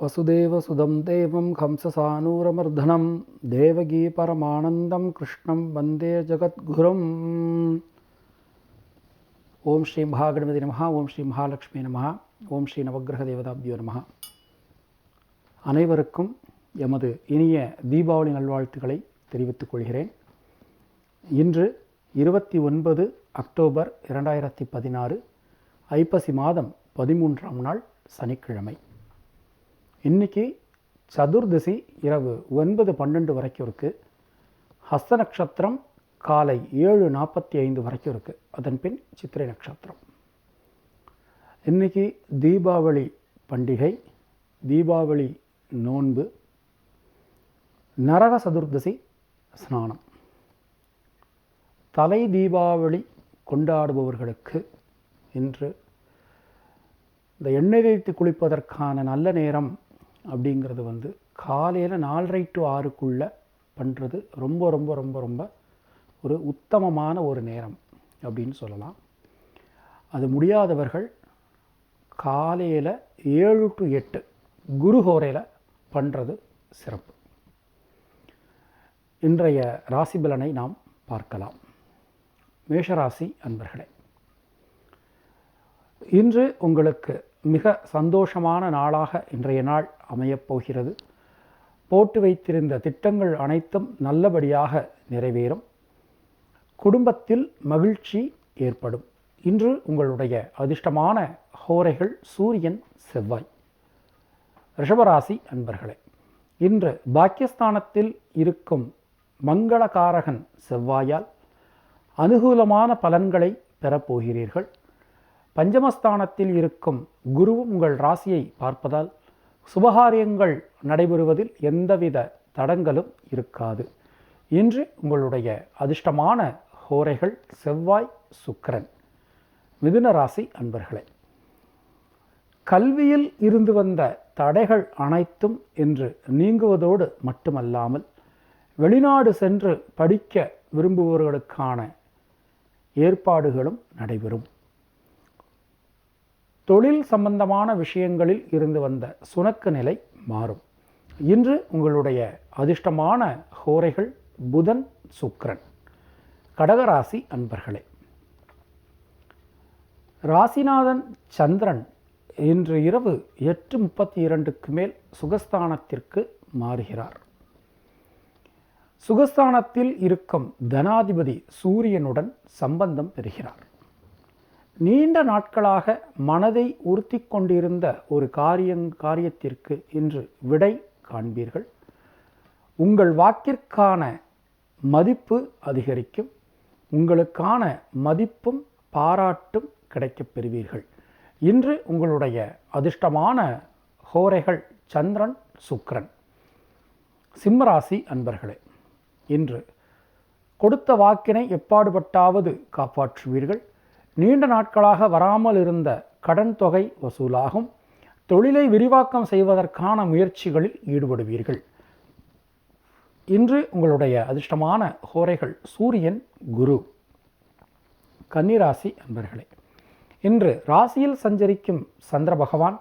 வசுதேவசுதம் தேவம் ஹம்சசானூரமர்தனம் தேவகி பரமானந்தம் கிருஷ்ணம் வந்தே ஜகத்குரும் ஓம் ஸ்ரீ மகாகணபதி நமஹா ஓம் ஸ்ரீ மகாலட்சுமி நமஹா ஓம் ஸ்ரீ நவகிரக தேவதாபியோ நமஹா அனைவருக்கும் எமது இனிய தீபாவளி நல்வாழ்த்துக்களை தெரிவித்துக் கொள்கிறேன். இன்று இருபத்தி ஒன்பது அக்டோபர் இரண்டாயிரத்தி பதினாறு ஐப்பசி மாதம் பதிமூன்றாம் நாள் சனிக்கிழமை. இன்னைக்கு சதுர்தசி இரவு ஒன்பது பன்னெண்டு வரைக்கும் இருக்குது ஹஸ்த நட்சத்திரம் காலை ஏழு நாற்பத்தி ஐந்து வரைக்கும் இருக்குது அதன் பின் சித்திரை நட்சத்திரம். இன்னைக்கு தீபாவளி பண்டிகை தீபாவளி நோன்பு நரக சதுர்தசி ஸ்நானம். தலை தீபாவளி கொண்டாடுபவர்களுக்கு இன்று இந்த எண்ணெய் தேய்த்து குளிப்பதற்கான நல்ல நேரம் அப்படிங்கிறது வந்து காலையில் நாலரை டு ஆறுக்குள்ளே பண்ணுறது ரொம்ப ரொம்ப ரொம்ப ரொம்ப ஒரு உத்தமமான ஒரு நேரம் அப்படின்னு சொல்லலாம். அது முடியாதவர்கள் காலையில் ஏழு டு எட்டு குருஹோரையில் பண்ணுறது சிறப்பு. இன்றைய ராசி பலனை நாம் பார்க்கலாம். மேஷராசி அன்பர்களே இன்று உங்களுக்கு மிக சந்தோஷமான நாளாக இன்றைய நாள் அமையப்போகிறது போட்டு வைத்திருந்த திட்டங்கள் அனைத்தும் நல்லபடியாக நிறைவேறும். குடும்பத்தில் மகிழ்ச்சி ஏற்படும். இன்று உங்களுடைய அதிர்ஷ்டமான ஹோரைகள் சூரியன் செவ்வாய். ரிஷபராசி அன்பர்களே இன்று பாக்கியஸ்தானத்தில் இருக்கும் மங்களகாரகன் செவ்வாயால் அனுகூலமான பலன்களை பெறப்போகிறீர்கள் பஞ்சமஸ்தானத்தில் இருக்கும் குருவும் உங்கள் ராசியை பார்ப்பதால் சுபகாரியங்கள் நடைபெறுவதில் எந்தவித தடங்களும் இருக்காது. இன்று உங்களுடைய அதிர்ஷ்டமான ஹோரைகள் செவ்வாய் சுக்கரன் மிதுன ராசி அன்பர்களே. கல்வியில் இருந்து வந்த தடைகள் அனைத்தும் இன்று நீங்குவதோடு மட்டுமல்லாமல் வெளிநாடு சென்று படிக்க விரும்புபவர்களுக்கான ஏற்பாடுகளும் நடைபெறும். தொழில் சம்பந்தமான விஷயங்களில் இருந்து வந்த சுணக்க நிலை மாறும். இன்று உங்களுடைய அதிர்ஷ்டமான ஹோரைகள் புதன் சுக்ரன் கடகராசி அன்பர்களே ராசிநாதன் சந்திரன் இன்று இரவு எட்டு முப்பத்தி இரண்டுக்கு மேல் சுகஸ்தானத்திற்கு மாறுகிறார். சுகஸ்தானத்தில் இருக்கும் தனாதிபதி சூரியனுடன் சம்பந்தம் பெறுகிறார். நீண்ட நாட்களாக மனதை உறுத்தி கொண்டிருந்த ஒரு காரியங் காரியத்திற்கு இன்று விடை காண்பீர்கள். உங்கள் வாக்கிற்கான மதிப்பு அதிகரிக்கும். உங்களுக்கான மதிப்பும் பாராட்டும் கிடைக்கப் பெறுவீர்கள். இன்று உங்களுடைய அதிர்ஷ்டமான ஹோரைகள் சந்திரன் சுக்ரன் சிம்மராசி அன்பர்களே இன்று கொடுத்த வாக்கினை எப்பாடுபட்டாவது காப்பாற்றுவீர்கள். நீண்ட நாட்களாக வராமல் இருந்த கடன் தொகை வசூலாகும். தொழிலை விரிவாக்கம் செய்வதற்கான முயற்சிகளில் ஈடுபடுவீர்கள். இன்று உங்களுடைய அதிர்ஷ்டமான ஹோரைகள் சூரியன் குரு கன்னிராசி அன்பர்களே. இன்று ராசியில் சஞ்சரிக்கும் சந்திர பகவான்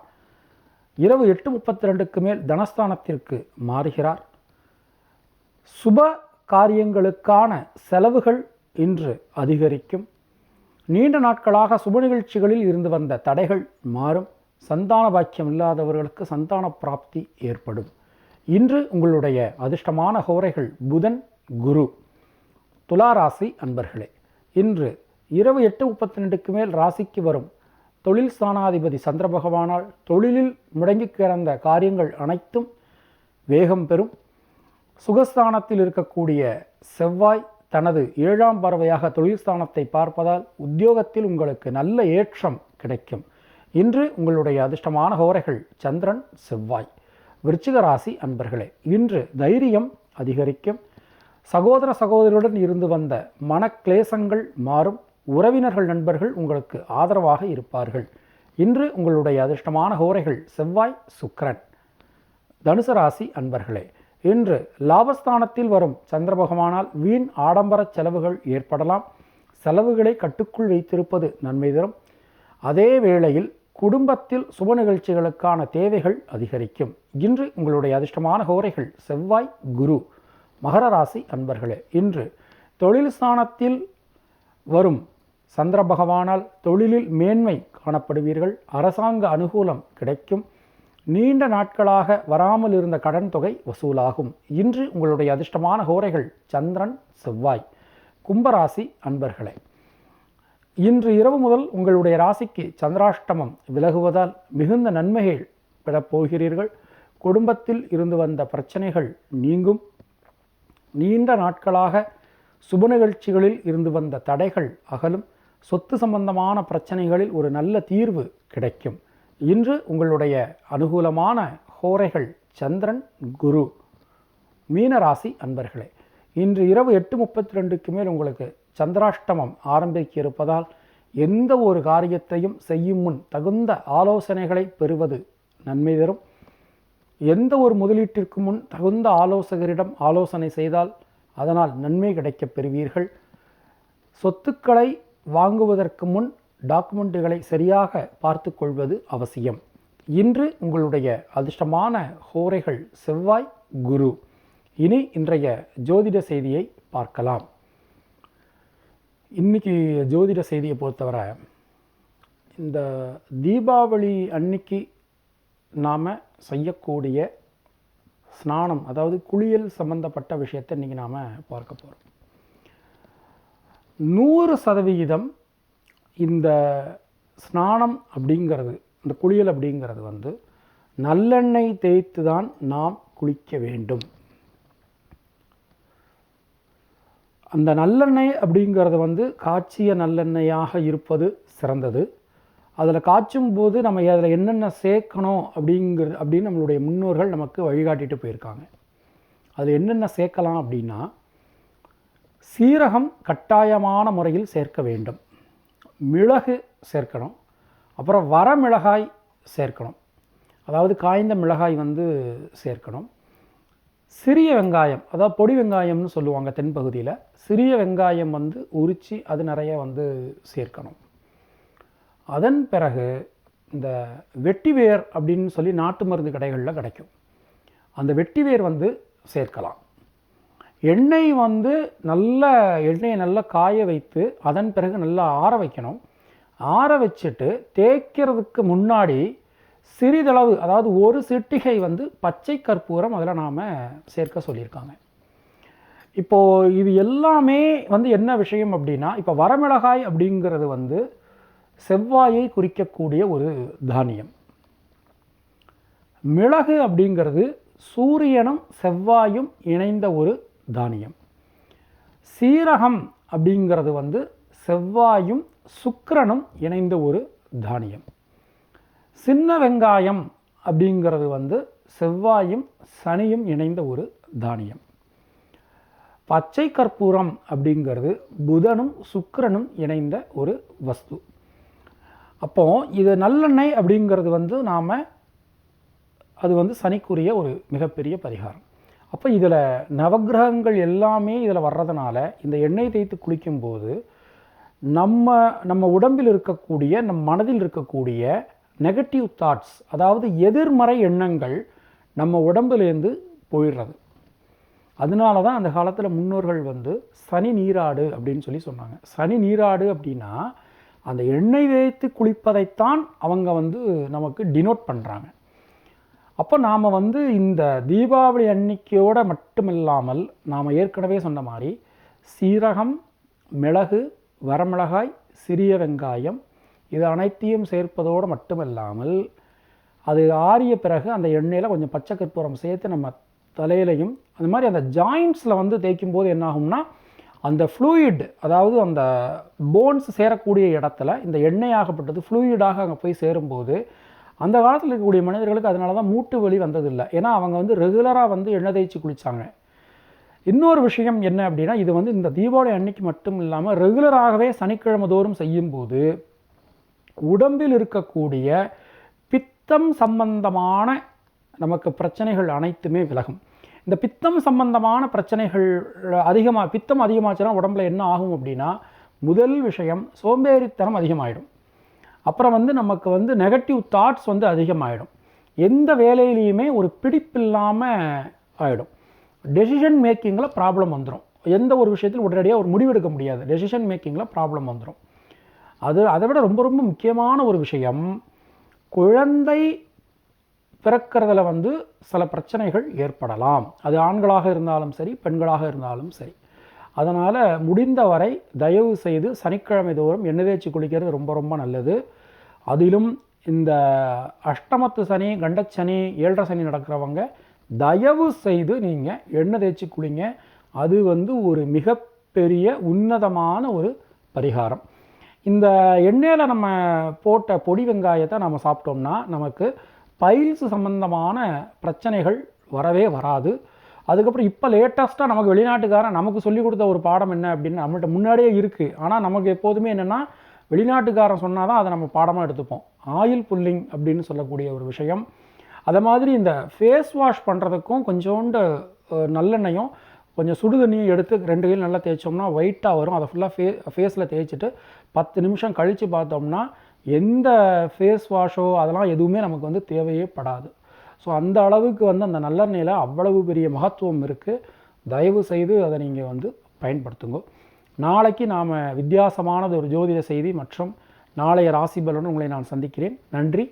இரவு எட்டு முப்பத்தி ரெண்டுக்கு மேல் தனஸ்தானத்திற்கு மாறுகிறார். சுப காரியங்களுக்கான செலவுகள் இன்று அதிகரிக்கும். நீண்ட நாட்களாக சுப நிகழ்ச்சிகளில் இருந்து வந்த தடைகள் மாறும். சந்தான பாக்கியம் இல்லாதவர்களுக்கு சந்தான பிராப்தி ஏற்படும். இன்று உங்களுடைய அதிர்ஷ்டமான கோரைகள் புதன் குரு துளாராசி அன்பர்களே. இன்று இரவு எட்டு முப்பத்தி ரெண்டுக்கு மேல் ராசிக்கு வரும் தொழில் ஸ்தானாதிபதி சந்திர பகவானால் தொழிலில் முடங்கி கிடந்த காரியங்கள் அனைத்தும் வேகம் பெறும். சுகஸ்தானத்தில் இருக்கக்கூடிய செவ்வாய் தனது ஏழாம் பறவையாக தொழில்ஸ்தானத்தை பார்ப்பதால் உத்தியோகத்தில் உங்களுக்கு நல்ல ஏற்றம் கிடைக்கும். இன்று உங்களுடைய அதிர்ஷ்டமான ஹோரைகள் சந்திரன் செவ்வாய். விருச்சிக ராசி அன்பர்களே இன்று தைரியம் அதிகரிக்கும். சகோதர சகோதரியுடன் இருந்து வந்த மனக்லேசங்கள் மாறும். உறவினர்கள் நண்பர்கள் உங்களுக்கு ஆதரவாக இருப்பார்கள். இன்று உங்களுடைய அதிர்ஷ்டமான ஹோரைகள் செவ்வாய் சுக்ரன் தனுசு ராசி அன்பர்களே இன்று லாபஸ்தானத்தில் வரும் சந்திர பகவானால் வீண் ஆடம்பர செலவுகள் ஏற்படலாம். செலவுகளை கட்டுக்குள் வைத்திருப்பது நன்மை தரும். அதே வேளையில் குடும்பத்தில் சுப நிகழ்ச்சிகளுக்கான தேவைகள் அதிகரிக்கும். இன்று உங்களுடைய அதிர்ஷ்டமான ஹோரைகள் செவ்வாய் குரு மகர ராசி அன்பர்களே இன்று தொழில் ஸ்தானத்தில் வரும் சந்திர பகவானால் தொழிலில் மேன்மை காணப்படுவீர்கள். அரசாங்க அனுகூலம் கிடைக்கும். நீண்ட நாட்களாக வராமல் இருந்த கடன் தொகை வசூலாகும். இன்று உங்களுடைய அதிர்ஷ்டமான ஹோரைகள் சந்திரன் செவ்வாய் கும்பராசி அன்பர்களே. இன்று இரவு முதல் உங்களுடைய ராசிக்கு சந்திராஷ்டமம் விலகுவதால் மிகுந்த நன்மைகள் பெறப்போகிறீர்கள். குடும்பத்தில் இருந்து வந்த பிரச்சனைகள் நீங்கும். நீண்ட நாட்களாக சுப நிகழ்ச்சிகளில் இருந்து வந்த தடைகள் அகலும். சொத்து சம்பந்தமான பிரச்சனைகளில் ஒரு நல்ல தீர்வு கிடைக்கும். இன்று உங்களுடைய அனுகூலமான ஹோரைகள் சந்திரன் குரு மீனராசி அன்பர்களே இன்று இரவு எட்டு முப்பத்தி ரெண்டுக்கு மேல் உங்களுக்கு சந்திராஷ்டமம் ஆரம்பிக்க இருப்பதால் எந்த ஒரு காரியத்தையும் செய்யும் முன் தகுந்த ஆலோசனைகளை பெறுவது நன்மை தரும். எந்த ஒரு முதலீட்டிற்கு முன் தகுந்த ஆலோசகரிடம் ஆலோசனை செய்தால் அதனால் நன்மை கிடைக்கப் பெறுவீர்கள். சொத்துக்களை வாங்குவதற்கு முன் டாக்குமெண்ட்டுகளை சரியாக பார்த்து கொள்வது அவசியம். இன்று உங்களுடைய அதிர்ஷ்டமான ஹோரைகள் செவ்வாய் குரு. இனி இன்றைய ஜோதிட செய்தியை பார்க்கலாம். இன்னைக்கு ஜோதிட செய்தியை பொறுத்தவரை இந்த தீபாவளி அன்னைக்கு நாம் செய்யக்கூடிய ஸ்நானம் அதாவது குளியல் சம்பந்தப்பட்ட விஷயத்தை இன்றைக்கி நாம் பார்க்க போகிறோம் நூறு சதவிகிதம் இந்த ஸ்நானம் அப்படிங்கிறது இந்த குளியல் அப்படிங்கிறது வந்து நல்லெண்ணெய் தேய்த்து தான் நாம் குளிக்க வேண்டும். அந்த நல்லெண்ணெய் அப்படிங்கிறது வந்து காய்ச்சிய நல்லெண்ணெயாக இருப்பது சிறந்தது. அதில் காய்ச்சும் போது நம்ம அதில் என்னென்ன சேர்க்கணும் அப்படிங்கிறது அப்படின்னு நம்மளுடைய முன்னோர்கள் நமக்கு வழிகாட்டிட்டு போயிருக்காங்க. அதில் என்னென்ன சேர்க்கலாம் அப்படின்னா சீரகம் கட்டாயமான முறையில் சேர்க்க வேண்டும். மிளகு சேர்க்கணும். அப்புறம் வரமிளகாய் சேர்க்கணும். அதாவது காய்ந்த மிளகாய் வந்து சேர்க்கணும். சிறிய வெங்காயம் அதாவது பொடி வெங்காயம்னு சொல்லுவாங்க தென்பகுதியில். சிறிய வெங்காயம் வந்து உரித்து அது நிறைய வந்து சேர்க்கணும். அதன் பிறகு இந்த வெட்டிவேர் அப்படின்னு சொல்லி நாட்டு மருந்து கடைகளில் கிடைக்கும். அந்த வெட்டிவேர் வந்து சேர்க்கலாம். எண்ணெய் வந்து நல்ல எண்ணெயை நல்லா காய வைத்து அதன் பிறகு நல்லா ஆற வைக்கணும். ஆற வச்சுட்டு தேய்க்கிறதுக்கு முன்னாடி சிறிதளவு அதாவது ஒரு சிட்டிகை வந்து பச்சை கற்பூரம் அதில் நாம் சேர்க்க சொல்லியிருக்காங்க. இப்போது இது எல்லாமே வந்து என்ன விஷயம் அப்படின்னா இப்போ வரமிளகாய் அப்படிங்கிறது வந்து செவ்வாயை குறிக்கக்கூடிய ஒரு தானியம். மிளகு அப்படிங்கிறது சூரியனும் செவ்வாயும் இணைந்த ஒரு தானியம். சீரகம் அப்படிங்கிறது வந்து செவ்வாயும் சுக்கரனும் இணைந்த ஒரு தானியம். சின்ன வெங்காயம் அப்படிங்கிறது வந்து செவ்வாயும் சனியும் இணைந்த ஒரு தானியம். பச்சை கற்பூரம் அப்படிங்கிறது புதனும் சுக்கரனும் இணைந்த ஒரு வஸ்து. அப்போது இது நல்லெண்ணெய் அப்படிங்கிறது வந்து நாம் அது வந்து சனிக்குரிய ஒரு மிகப்பெரிய பரிகாரம். அப்போ இதில் நவக்கிரகங்கள் எல்லாமே இதில் வர்றதுனால இந்த எண்ணெய் தேய்த்து குளிக்கும்போது நம்ம நம்ம உடம்பில் இருக்கக்கூடிய நம் மனதில் இருக்கக்கூடிய நெகட்டிவ் தாட்ஸ் அதாவது எதிர்மறை எண்ணங்கள் நம்ம உடம்புலேருந்து போயிடுறது. அதனால தான் அந்த காலத்தில் முன்னோர்கள் வந்து சனி நீராடு அப்படின்னு சொல்லி சொன்னாங்க. சனி நீராடு அப்படின்னா அந்த எண்ணெய் தேய்த்து குளிப்பதைத்தான் அவங்க வந்து நமக்கு டினோட் பண்ணுறாங்க அப்போ நாம் வந்து இந்த தீபாவளி எண்ணிக்கையோட மட்டும் இல்லாமல் நாம் ஏற்கனவே சொன்ன மாதிரி சீரகம் மிளகு வரமிளகாய் சிறிய வெங்காயம் இது அனைத்தையும் சேர்ப்பதோடு மட்டுமில்லாமல் அது ஆறிய பிறகு அந்த எண்ணெயில் கொஞ்சம் பச்சை கற்பூரம் சேர்த்து நம்ம தலையிலையும் அந்த மாதிரி அந்த ஜாயிண்ட்ஸில் வந்து தேய்க்கும் போது என்னாகும்னா அந்த ஃப்ளூயிட் அதாவது அந்த போன்ஸ் சேரக்கூடிய இடத்துல இந்த எண்ணெய் ஆகப்பட்டது ஃப்ளூயிடாக அங்கே போய் சேரும்போது அந்த காலத்தில் இருக்கக்கூடிய மனிதர்களுக்கு அதனால தான் மூட்டு வலி வந்ததில்லை. ஏன்னா அவங்க வந்து ரெகுலராக வந்து எண்ணெய் தேய்ச்சி குளித்தாங்க இன்னொரு விஷயம் என்ன அப்படின்னா இது வந்து இந்த தீபாவளி அன்னைக்கு மட்டும் இல்லாமல் ரெகுலராகவே சனிக்கிழமை தோறும் செய்யும்போது உடம்பில் இருக்கக்கூடிய பித்தம் சம்பந்தமான நமக்கு பிரச்சனைகள் அனைத்துமே விலகும். இந்த பித்தம் சம்பந்தமான பிரச்சனைகள் அதிகமாக பித்தம் அதிகமாச்சுன்னா உடம்புல என்ன ஆகும் அப்படின்னா முதல் விஷயம் சோம்பேறித்தனம் அதிகமாயிடும். அப்புறம் வந்து நமக்கு வந்து நெகட்டிவ் தாட்ஸ் வந்து அதிகமாகிடும் எந்த வேலையிலையுமே ஒரு பிடிப்பில்லாமல் ஆகிடும் டெசிஷன் மேக்கிங்கில் ப்ராப்ளம் வந்துடும் எந்த ஒரு விஷயத்தில் உடனடியாக ஒரு முடிவெடுக்க முடியாது. டெசிஷன் மேக்கிங்கில் ப்ராப்ளம் வந்துடும் அது அதை விட ரொம்ப ரொம்ப முக்கியமான ஒரு விஷயம் குழந்தை பிறக்கிறதுல வந்து சில பிரச்சனைகள் ஏற்படலாம். அது ஆண்களாக இருந்தாலும் சரி பெண்களாக இருந்தாலும் சரி. அதனால் முடிந்தவரை தயவு செய்து சனிக்கிழமை தோறும் எண்ணெய் தேய்ச்சி குளிக்கிறது ரொம்ப ரொம்ப நல்லது. அதிலும் இந்த அஷ்டமத்து சனி கண்டச்சனி ஏழரை சனி நடக்கிறவங்க தயவு செய்து நீங்கள் எண்ணெய் தேய்ச்சி குளிங்க. அது வந்து ஒரு மிகப்பெரிய உன்னதமான ஒரு பரிகாரம். இந்த எண்ணெயில் நம்ம போட்ட பொடி வெங்காயத்தை நம்ம சாப்பிட்டோம்னா நமக்கு பைல்ஸ் சம்பந்தமான பிரச்சனைகள் வரவே வராது. அதுக்கப்புறம் இப்போ லேட்டஸ்ட்டாக நமக்கு வெளிநாட்டுக்காரன் நமக்கு சொல்லிக் கொடுத்த ஒரு பாடம் என்ன அப்படின்னு நம்மள்ட்ட முன்னாடியே இருக்குது ஆனால் நமக்கு எப்போதுமே என்னென்னா வெளிநாட்டுக்காரன் சொன்னால் தான் அதை நம்ம பாடமாக எடுத்துப்போம். ஆயில் புல்லிங் அப்படின்னு சொல்லக்கூடிய ஒரு விஷயம். அதை மாதிரி இந்த ஃபேஸ் வாஷ் பண்ணுறதுக்கும் கொஞ்சோண்டு நல்லெண்ணையும் கொஞ்சம் சுடு தண்ணியும் எடுத்து ரெண்டு கையில் நல்லா தேய்ச்சோம்னா ஒயிட்டாக வரும். அதை ஃபுல்லாக ஃபே ஃபேஸில் தேய்ச்சிட்டு பத்து நிமிஷம் கழித்து பார்த்தோம்னா எந்த ஃபேஸ் வாஷோ அதெல்லாம் எதுவுமே நமக்கு வந்து தேவையே படாது. ஸோ அந்த அளவுக்கு வந்து அந்த நல்லெண்ணெயில் அவ்வளவு பெரிய மகத்துவம் இருக்குது தயவு செய்து அதை நீங்கள் வந்து பயன்படுத்துங்க. நாளைக்கு நாம் வித்தியாசமானது ஒரு ஜோதிட செய்தி மற்றும் நாளைய ராசி பலனுடன் உங்களை நான் சந்திக்கிறேன். நன்றி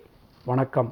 வணக்கம்.